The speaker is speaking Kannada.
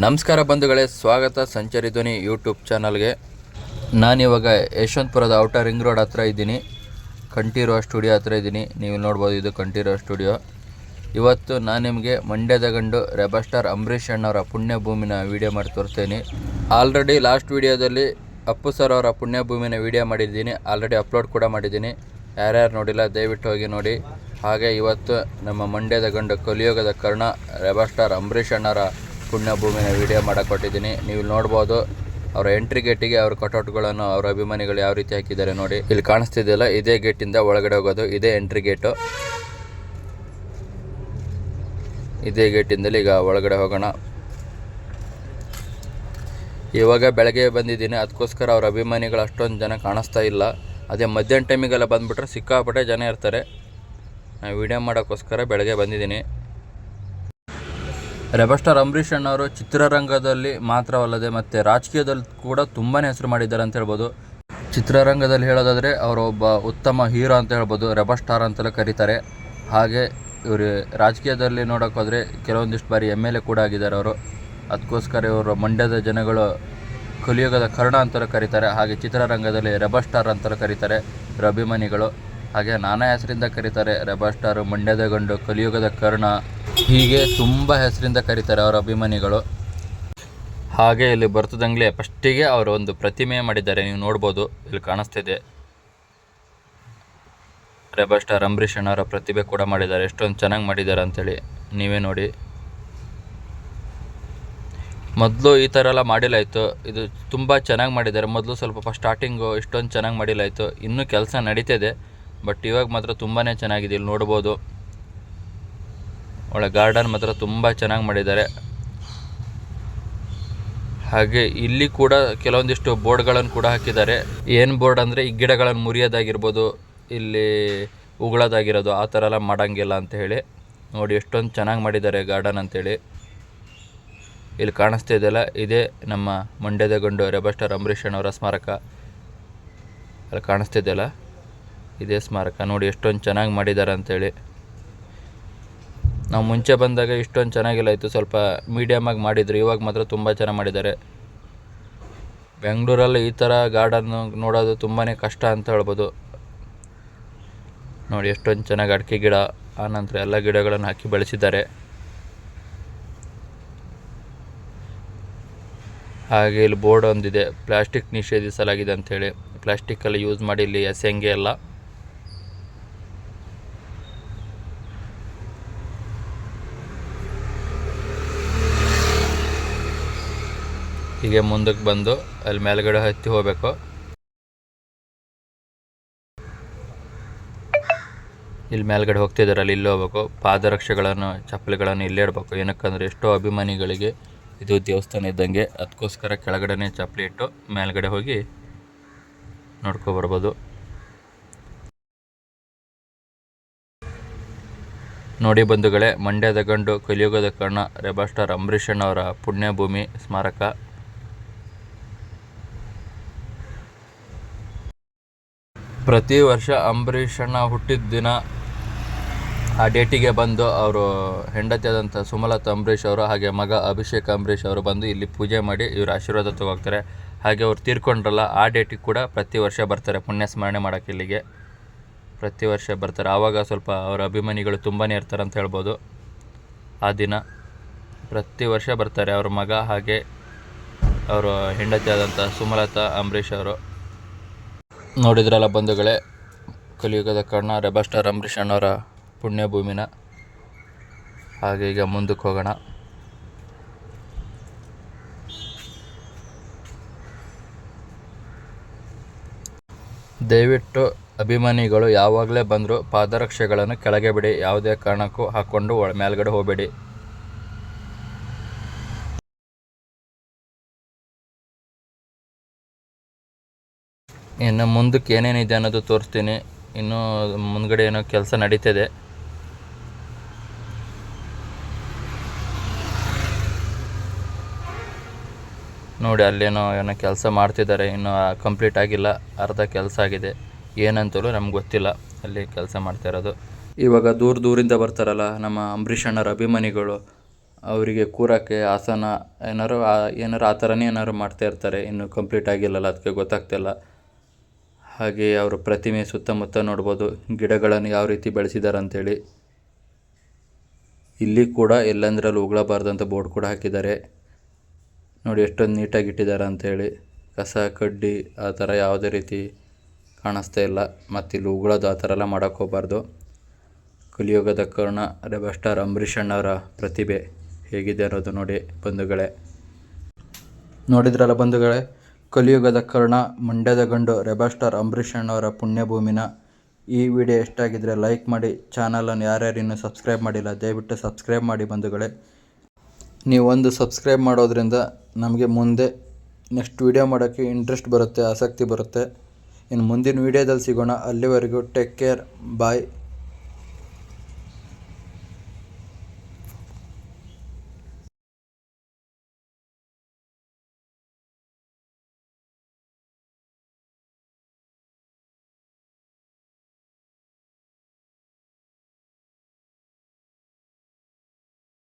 ನಮಸ್ಕಾರ ಬಂಧುಗಳೇ, ಸ್ವಾಗತ ಸಂಚರಿ ಧ್ವನಿ ಯೂಟ್ಯೂಬ್ ಚಾನಲ್ಗೆ. ನಾನಿವಾಗ ಯಶವಂತಪುರದ ಔಟರ್ ರಿಂಗ್ ರೋಡ್ ಹತ್ರ ಇದ್ದೀನಿ. ಕಂಠೀರುವ ಸ್ಟುಡಿಯೋ ಹತ್ರ ಇದ್ದೀನಿ. ನೀವು ನೋಡ್ಬೋದು ಇದು ಕಂಠೀರುವ ಸ್ಟುಡಿಯೋ ಇವತ್ತು ನಾನು ನಿಮಗೆ ಮಂಡ್ಯದ ಗಂಡು ರೆಬರ್ ಸ್ಟಾರ್ ಅಂಬರೀಷ್ ಅಣ್ಣವರ ಪುಣ್ಯಭೂಮಿನ ವಿಡಿಯೋ ಮಾಡಿ ತೋರಿಸ್ತೀನಿ. ಆಲ್ರೆಡಿ ಲಾಸ್ಟ್ ವಿಡಿಯೋದಲ್ಲಿ ಅಪ್ಪು ಸರ್ ಅವರ ಪುಣ್ಯಭೂಮಿನ ವಿಡಿಯೋ ಮಾಡಿದ್ದೀನಿ. ಆಲ್ರೆಡಿ ಅಪ್ಲೋಡ್ ಕೂಡ ಮಾಡಿದ್ದೀನಿ. ಯಾರ್ಯಾರು ನೋಡಿಲ್ಲ, ದಯವಿಟ್ಟು ಹೋಗಿ ನೋಡಿ. ಹಾಗೆ ಇವತ್ತು ನಮ್ಮ ಮಂಡ್ಯದ ಗಂಡು ಕಲಿಯುಗದ ಕರ್ಣ ರೆಬರ್ ಸ್ಟಾರ್ ಅಂಬರೀಷ್ ಅಣ್ಣರ ಪುಣ್ಯ ಭೂಮಿನ ವಿಡಿಯೋ ಮಾಡಕ್ಕೆ ಕೊಟ್ಟಿದ್ದೀನಿ ನೀವು ನೋಡ್ಬೋದು, ಅವರ ಎಂಟ್ರಿ ಗೇಟಿಗೆ ಅವ್ರ ಕಟೌಟ್ಗಳನ್ನು ಅವರ ಅಭಿಮಾನಿಗಳು ಯಾವ ರೀತಿ ಹಾಕಿದ್ದಾರೆ ನೋಡಿ. ಇಲ್ಲಿ ಕಾಣಿಸ್ತಿದೆಯಲ್ಲ, ಇದೇ ಗೇಟಿಂದ ಒಳಗಡೆ ಹೋಗೋದು, ಇದೇ ಎಂಟ್ರಿ ಗೇಟು ಇದೇ ಗೇಟಿಂದಲೇ ಈಗ ಒಳಗಡೆ ಹೋಗೋಣ. ಇವಾಗ ಬೆಳಗ್ಗೆ ಬಂದಿದ್ದೀನಿ ಅದಕ್ಕೋಸ್ಕರ ಅವ್ರ ಅಭಿಮಾನಿಗಳು ಅಷ್ಟೊಂದು ಜನ ಕಾಣಿಸ್ತಾ ಇಲ್ಲ. ಅದೇ ಮಧ್ಯಾಹ್ನ ಟೈಮಿಗೆಲ್ಲ ಬಂದುಬಿಟ್ರೆ ಸಿಕ್ಕಾಪಟ್ಟೆ ಜನ ಇರ್ತಾರೆ. ನಾನು ವೀಡಿಯೋ ಮಾಡೋಕ್ಕೋಸ್ಕರ ಬೆಳಗ್ಗೆ ಬಂದಿದ್ದೀನಿ. ರೆಬರ್ ಸ್ಟಾರ್ ಅಂಬರೀಷ್ ಅಣ್ಣವರು ಚಿತ್ರರಂಗದಲ್ಲಿ ಮಾತ್ರವಲ್ಲದೆ ಮತ್ತು ರಾಜಕೀಯದಲ್ಲಿ ಕೂಡ ತುಂಬಾ ಹೆಸರು ಮಾಡಿದ್ದಾರೆ ಅಂತ ಹೇಳ್ಬೋದು. ಚಿತ್ರರಂಗದಲ್ಲಿ ಹೇಳೋದಾದರೆ ಒಬ್ಬ ಉತ್ತಮ ಹೀರೋ ಅಂತ ಹೇಳ್ಬೋದು ರೆಬರ್ ಸ್ಟಾರ್ ಅಂತಲೇ ಕರೀತಾರೆ. ಹಾಗೆ ಇವರು ರಾಜಕೀಯದಲ್ಲಿ ನೋಡೋಕ್ಕೋದ್ರೆ ಕೆಲವೊಂದಿಷ್ಟು ಬಾರಿ ಎಂ ಎಲ್ ಎ ಕೂಡ ಆಗಿದ್ದಾರೆ ಅವರು. ಅದಕ್ಕೋಸ್ಕರ ಇವರು ಮಂಡ್ಯದ ಜನಗಳು ಕಲಿಯುಗದ ಕರ್ಣ ಅಂತಲೂ ಕರೀತಾರೆ. ಹಾಗೆ ಚಿತ್ರರಂಗದಲ್ಲಿ ರೆಬರ್ ಸ್ಟಾರ್ ಅಂತಲೂ ಕರೀತಾರೆ ಇವರ ಅಭಿಮಾನಿಗಳು. ಹಾಗೆ ನಾನಾ ಹೆಸರಿಂದ ಕರೀತಾರೆ. ರೆಬರ್ ಸ್ಟಾರ್, ಮಂಡ್ಯದ ಗಂಡು, ಕಲಿಯುಗದ ಕರ್ಣ. ಹೀಗೆ ತುಂಬ ಹೆಸರಿಂದ ಕರೀತಾರೆ ಅವರ ಅಭಿಮಾನಿಗಳು. ಹಾಗೆ ಇಲ್ಲಿ ಬರ್ತದಂಗ್ಲೆ ಫಸ್ಟಿಗೆ ಅವರು ಒಂದು ಪ್ರತಿಮೆ ಮಾಡಿದ್ದಾರೆ. ನೀವು ನೋಡ್ಬೋದು, ಇಲ್ಲಿ ಕಾಣಿಸ್ತಿದೆ. ರೆಬರ್ ಸ್ಟಾರ್ ಅಂಬರೀಷ್ ಅಣ್ಣವರ ಪ್ರತಿಭೆ ಕೂಡ ಮಾಡಿದ್ದಾರೆ. ಎಷ್ಟೊಂದು ಚೆನ್ನಾಗಿ ಮಾಡಿದ್ದಾರೆ ಅಂತೇಳಿ ನೀವೇ ನೋಡಿ. ಮೊದಲು ಈ ಥರ ಎಲ್ಲ ಮಾಡಿಲ್ಲಾಯಿತು ಇದು ತುಂಬ ಚೆನ್ನಾಗಿ ಮಾಡಿದ್ದಾರೆ. ಮೊದಲು ಸ್ವಲ್ಪ ಸ್ಟಾರ್ಟಿಂಗು ಇಷ್ಟೊಂದು ಚೆನ್ನಾಗಿ ಮಾಡಿಲ್ಲಾಯಿತು ಇನ್ನೂ ಕೆಲಸ ನಡೀತಿದೆ. ಬಟ್ ಇವಾಗ ಮಾತ್ರ ತುಂಬಾ ಚೆನ್ನಾಗಿದೆ, ಇಲ್ಲಿ ನೋಡ್ಬೋದು. ಒಳ್ಳೆ ಗಾರ್ಡನ್ ಮಾತ್ರ ತುಂಬ ಚೆನ್ನಾಗಿ ಮಾಡಿದ್ದಾರೆ. ಹಾಗೆ ಇಲ್ಲಿ ಕೂಡ ಕೆಲವೊಂದಿಷ್ಟು ಬೋರ್ಡ್ಗಳನ್ನು ಕೂಡ ಹಾಕಿದ್ದಾರೆ. ಏನು ಬೋರ್ಡ್ ಅಂದರೆ ಈ ಗಿಡಗಳನ್ನು ಮುರಿಯೋದಾಗಿರ್ಬೋದು, ಇಲ್ಲಿ ಉಗುಳೋದಾಗಿರೋದು, ಆ ಥರ ಎಲ್ಲ ಮಾಡೋಂಗಿಲ್ಲ ಅಂತ ಹೇಳಿ. ನೋಡಿ ಎಷ್ಟೊಂದು ಚೆನ್ನಾಗಿ ಮಾಡಿದ್ದಾರೆ ಗಾರ್ಡನ್ ಅಂತೇಳಿ. ಇಲ್ಲಿ ಕಾಣಿಸ್ತಾ ಇದೆಯಲ್ಲ ಇದೇ ನಮ್ಮ ಮಂಡ್ಯದ ಗಂಡು ರೆಬಸ್ಟಾರ್ ಅಣ್ಣವರ ಸ್ಮಾರಕ. ಅಲ್ಲಿ ಕಾಣಿಸ್ತಿದೆಯಲ್ಲ ಇದೇ ಸ್ಮಾರಕ. ನೋಡಿ ಎಷ್ಟೊಂದು ಚೆನ್ನಾಗಿ ಮಾಡಿದ್ದಾರೆ ಅಂಥೇಳಿ ನಾವು ಮುಂಚೆ ಬಂದಾಗ ಇಷ್ಟೊಂದು ಚೆನ್ನಾಗಿಲ್ಲ ಇತ್ತು. ಸ್ವಲ್ಪ ಮೀಡಿಯಮಾಗಿ ಮಾಡಿದ್ರು. ಇವಾಗ ಮಾತ್ರ ತುಂಬ ಚೆನ್ನಾಗಿ ಮಾಡಿದ್ದಾರೆ ಬೆಂಗಳೂರಲ್ಲಿ ಈ ಥರ ಗಾರ್ಡನ್ನು ನೋಡೋದು ತುಂಬಾ ಕಷ್ಟ ಅಂತ ಹೇಳ್ಬೋದು. ನೋಡಿ ಎಷ್ಟೊಂದು ಚೆನ್ನಾಗಿ ಅಡಿಕೆ ಗಿಡ ಆನಂತರ ಎಲ್ಲ ಗಿಡಗಳನ್ನು ಹಾಕಿ ಬೆಳೆಸಿದ್ದಾರೆ. ಹಾಗೆ ಇಲ್ಲಿ ಬೋರ್ಡ್ ಒಂದಿದೆ. ಪ್ಲಾಸ್ಟಿಕ್ ನಿಷೇಧಿಸಲಾಗಿದೆ ಅಂಥೇಳಿ ಪ್ಲಾಸ್ಟಿಕ್ಕಲ್ಲಿ ಯೂಸ್ ಮಾಡಿ ಇಲ್ಲಿ ಎಸೆಂಗೆ ಎಲ್ಲ. ಹೀಗೆ ಮುಂದಕ್ಕೆ ಬಂದು ಅಲ್ಲಿ ಮೇಲ್ಗಡೆ ಹತ್ತಿ ಹೋಗಬೇಕು. ಇಲ್ಲಿ ಮೇಲ್ಗಡೆ ಹೋಗ್ತಿದ್ದಾರಲ್ಲ ಇಲ್ಲಿ ಹೋಗ್ಬೇಕು. ಪಾದರಕ್ಷೆಗಳನ್ನು, ಚಪ್ಪಲಿಗಳನ್ನು ಇಲ್ಲೇ ಇಡಬೇಕು. ಏನಕ್ಕಂದ್ರೆ ಎಷ್ಟೋ ಅಭಿಮಾನಿಗಳಿಗೆ ಇದು ದೇವಸ್ಥಾನ ಇದ್ದಂಗೆ. ಅದಕ್ಕೋಸ್ಕರ ಕೆಳಗಡೆನೇ ಚಪ್ಪಲಿ ಇಟ್ಟು ಮೇಲ್ಗಡೆ ಹೋಗಿ ನೋಡ್ಕೊ ಬರ್ಬೋದು. ನೋಡಿ ಬಂಧುಗಳೇ, ಮಂಡ್ಯದ ಗಂಡು, ಕಲಿಯುಗದ Karna, rebel star star Ambareesh ಅಣ್ಣವರ ಪುಣ್ಯಭೂಮಿ ಸ್ಮಾರಕ. ಪ್ರತಿ ವರ್ಷ ಅಂಬರೀಷಣ್ಣ ಹುಟ್ಟಿದ ದಿನ ಆ ಡೇಟಿಗೆ ಬಂದು ಅವರು ಹೆಂಡತಿಯಾದಂಥ ಸುಮಲತಾ ಅಂಬರೀಷ್ ಅವರು ಹಾಗೆ ಮಗ ಅಭಿಷೇಕ್ ಅಂಬರೀಷ್ ಅವರು ಬಂದು ಇಲ್ಲಿ ಪೂಜೆ ಮಾಡಿ ಇವರು ಆಶೀರ್ವಾದ ತಗೋಗ್ತಾರೆ ಹಾಗೆ ಅವ್ರು ತೀರ್ಕೊಂಡ್ರಲ್ಲ, ಆ ಡೇಟಿಗೆ ಕೂಡ ಪ್ರತಿ ವರ್ಷ ಬರ್ತಾರೆ ಪುಣ್ಯ ಸ್ಮರಣೆ ಮಾಡೋಕ್ಕೆ ಇಲ್ಲಿಗೆ. ಪ್ರತಿ ವರ್ಷ ಬರ್ತಾರೆ. ಆವಾಗ ಸ್ವಲ್ಪ ಅವರ ಅಭಿಮಾನಿಗಳು ತುಂಬಾ ಇರ್ತಾರೆ ಅಂತ ಹೇಳ್ಬೋದು. ಆ ದಿನ ಪ್ರತಿ ವರ್ಷ ಬರ್ತಾರೆ ಅವ್ರ ಮಗ ಹಾಗೆ ಅವರು ಹೆಂಡತಿ ಆದಂಥ ಸುಮಲತಾ ಅಂಬರೀಷ್ ಅವರು. ನೋಡಿದ್ರಲ್ಲ ಬಂಧುಗಳೇ, ಕಲಿಯುಗದ Karna rebel star star Ambareesh ಅಣ್ಣವರ ಪುಣ್ಯಭೂಮಿನ. ಹಾಗೆ ಈಗ ಮುಂದಕ್ಕೆ ಹೋಗೋಣ. ದಯವಿಟ್ಟು ಅಭಿಮಾನಿಗಳು ಯಾವಾಗಲೇ ಬಂದರೂ ಪಾದರಕ್ಷೆಗಳನ್ನು ಕೆಳಗೆ ಬಿಡಿ, ಯಾವುದೇ ಕಾರಣಕ್ಕೂ ಹಾಕ್ಕೊಂಡು ಮೇಲ್ಗಡೆ ಹೋಗಬೇಡಿ. ಇನ್ನು ಮುಂದಕ್ಕೆ ಏನೇನಿದೆ ಅನ್ನೋದು ತೋರಿಸ್ತೀನಿ. ಇನ್ನೂ ಮುಂದ್ಗಡೆ ಏನೋ ಕೆಲಸ ನಡೀತಿದೆ. ನೋಡಿ, ಅಲ್ಲೇನೋ ಏನೋ ಕೆಲಸ ಮಾಡ್ತಿದ್ದಾರೆ. ಇನ್ನೂ ಕಂಪ್ಲೀಟ್ ಆಗಿಲ್ಲ. ಅರ್ಧ ಕೆಲಸ ಆಗಿದೆ. ಏನಂತಲೂ ನಮ್ಗೆ ಗೊತ್ತಿಲ್ಲ ಅಲ್ಲಿ ಕೆಲಸ ಮಾಡ್ತಾ ಇರೋದು. ಇವಾಗ ದೂರ ದೂರಿಂದ ಬರ್ತಾರಲ್ಲ ನಮ್ಮ ಅಂಬರೀಷ್ ಅಣ್ಣರ ಅಭಿಮಾನಿಗಳು. ಅವರಿಗೆ ಕೂರಕ್ಕೆ ಆಸನ ಏನಾರು ಏನಾರು, ಆ ಥರನೇ ಏನಾದ್ರು ಮಾಡ್ತಾ ಇರ್ತಾರೆ. ಇನ್ನು ಕಂಪ್ಲೀಟ್ ಆಗಿಲ್ಲಲ್ಲ, ಅದಕ್ಕೆ ಗೊತ್ತಾಗ್ತಿಲ್ಲ. ಹಾಗೆ ಅವರ ಪ್ರತಿಮೆ ಸುತ್ತಮುತ್ತ ನೋಡ್ಬೋದು ಗಿಡಗಳನ್ನು ಯಾವ ರೀತಿ ಬೆಳೆಸಿದ್ದಾರೆ ಅಂತೇಳಿ ಇಲ್ಲಿ ಕೂಡ ಎಲ್ಲಂದ್ರಲ್ಲಿ ಉಗಳಬಾರ್ದು ಅಂತ ಬೋರ್ಡ್ ಕೂಡ ಹಾಕಿದ್ದಾರೆ. ನೋಡಿ ಎಷ್ಟೊಂದು ನೀಟಾಗಿ ಇಟ್ಟಿದ್ದಾರೆ ಅಂತೇಳಿ ಕಸ, ಕಡ್ಡಿ ಆ ಥರ ಯಾವುದೇ ರೀತಿ ಕಾಣಿಸ್ತಾ ಇಲ್ಲ. ಮತ್ತು ಇಲ್ಲಿ ಉಗುಳೋದು ಆ ಥರ ಎಲ್ಲ ಮಾಡೋಕ್ಕೆ ಹೋಗಬಾರ್ದು. ಕಲಿಯುಗದ ಕರ್ಣ, ರೆಬಲ್ ಸ್ಟಾರ್ ಅಂಬರೀಷ್ ಅಣ್ಣವರ ಪ್ರತಿಭೆ ಹೇಗಿದೆ ಅನ್ನೋದು ನೋಡಿ ಬಂಧುಗಳೇ. ನೋಡಿದ್ರಲ್ಲ ಬಂಧುಗಳೇ ಕಲಿಯುಗದ ಕರ್ಣ, ಮಂಡ್ಯದ ಗಂಡು ರೆಬಲ್ ಸ್ಟಾರ್ ಅಂಬರೀಷ್ ಅಣ್ಣವರ ಪುಣ್ಯಭೂಮಿನ ಈ ವಿಡಿಯೋ ಇಷ್ಟಾಗಿದ್ದರೆ ಲೈಕ್ ಮಾಡಿ ಚಾನಲನ್ನು ಯಾರ್ಯಾರು ಇನ್ನೂ ಸಬ್ಸ್ಕ್ರೈಬ್ ಮಾಡಿಲ್ಲ, ದಯವಿಟ್ಟು ಸಬ್ಸ್ಕ್ರೈಬ್ ಮಾಡಿ ಬಂಧುಗಳೇ. ನೀವು ಒಂದು ಸಬ್ಸ್ಕ್ರೈಬ್ ಮಾಡೋದ್ರಿಂದ ನಮಗೆ ಮುಂದೆ ನೆಕ್ಸ್ಟ್ ವಿಡಿಯೋ ಮಾಡೋಕ್ಕೆ ಇಂಟ್ರೆಸ್ಟ್ ಬರುತ್ತೆ, ಆಸಕ್ತಿ ಬರುತ್ತೆ. ಇನ್ನು ಮುಂದಿನ ವೀಡಿಯೋದಲ್ಲಿ ಸಿಗೋಣ. ಅಲ್ಲಿವರೆಗೂ ಟೇಕ್ ಕೇರ್ ಬಾಯ್